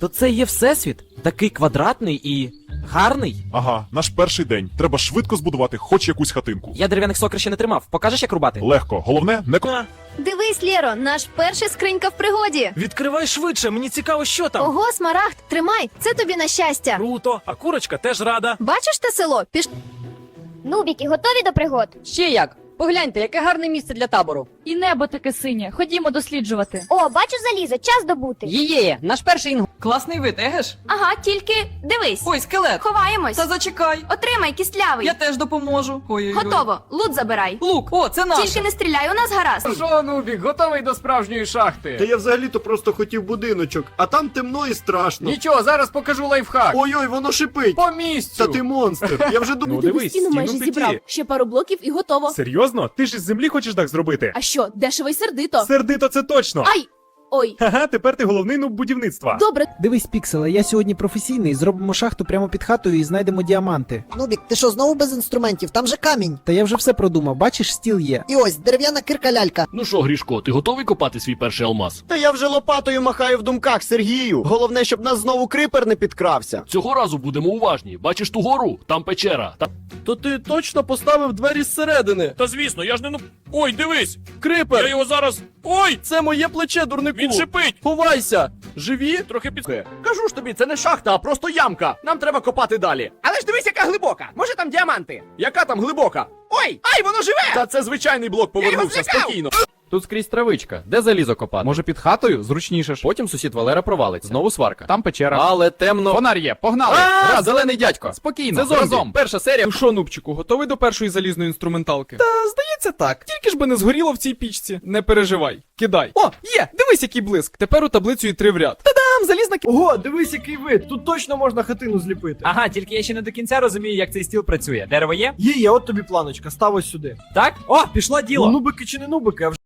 То це є всесвіт, такий квадратний і гарний. Ага, наш перший день. Треба швидко збудувати хоч якусь хатинку. Я дерев'яних сокир ще не тримав. Покажеш, як рубати? Легко. Головне, не ко- Дивись, Лєро, наш перший скринька в пригоді. Відкривай швидше, мені цікаво, що там. Ого, смарагд, тримай, це тобі на щастя. Круто, а курочка теж рада. Бачиш те село? Піш... Нубіки, готові до пригод? Ще як? Погляньте, яке гарне місце для табору. І небо таке синє. Ходімо досліджувати. О, бачу залізо, час добути. Є-є, наш перший інгу. Класний вид, егеш? Ага, тільки дивись. Ой, скелет. Ховаємось. Та зачекай. Отримай кістлявий. Я теж допоможу. Ой, Готово. Лут забирай. Лук, о, це наш. Тільки не стріляй, у нас гаразд. Що, Нубік, готовий до справжньої шахти? Та я взагалі-то просто хотів будиночок, а там темно і страшно. Нічого, зараз покажу лайфхак. Ой-ой, воно шипить. По місцю. Та ти монстр. Я вже Ну дивись, стіну майже стіну зібрав. Ще пару блоків і готово. Серйозно? Ти ж із землі хочеш так зробити? А що, дешево й сердито? Сердито це точно. Ай! Ой, Ага, тепер ти головний нуб будівництва. добре, Дивись, пікселе, я сьогодні професійний. Зробимо шахту прямо під хатою і знайдемо діаманти. Нубік, ти що, знову без інструментів? Там же камінь. Та я вже все продумав, бачиш, стіл є. І ось дерев'яна кирка лялька. Ну що, Грішко, ти готовий копати свій перший алмаз? Та я вже лопатою махаю в думках, Сергію. Головне, щоб нас знову крипер не підкрався. Цього разу будемо уважні. Бачиш ту гору? Там печера. Та... То ти точно поставив двері зсередини. Та звісно, я ж не ну. Ой, дивись! Крипер, Я його зараз. Ой! це моє плече, дурнику. Він шипить! Ховайся. Живі? Трохи під. Кажу ж тобі, це не шахта, а просто ямка. Нам треба копати далі. Але ж дивись, яка глибока. Може там діаманти? Яка там глибока? Ой! Ай, воно живе! Та це звичайний блок повернувся спокійно. Тут скрізь травичка. Де залізо копати? Може під хатою? Зручніше ж. Потім сусід Валера провалиться. Знову сварка. Там печера. Але темно. Фонар є, погнали! Раз, зелений дядько. Спокійно. Це зомбі. разом. Перша серія. Ну що, нубчику, готовий до першої залізної інструменталки? Та здається так. Тільки ж би не згоріло в цій пічці. Не переживай. Кидай. О, є! Дивись, який блиск. Тепер у таблицю і три в ряд. Та-дам! Залізна кі... Ого, дивись, який вид. Тут точно можна хатину зліпити. Ага, тільки я ще не до кінця розумію, як цей стіл працює. Дерево є? Є, є, от тобі планочка, став ось сюди. Так? О, пішло Ну, нубики чи не нубики, а вже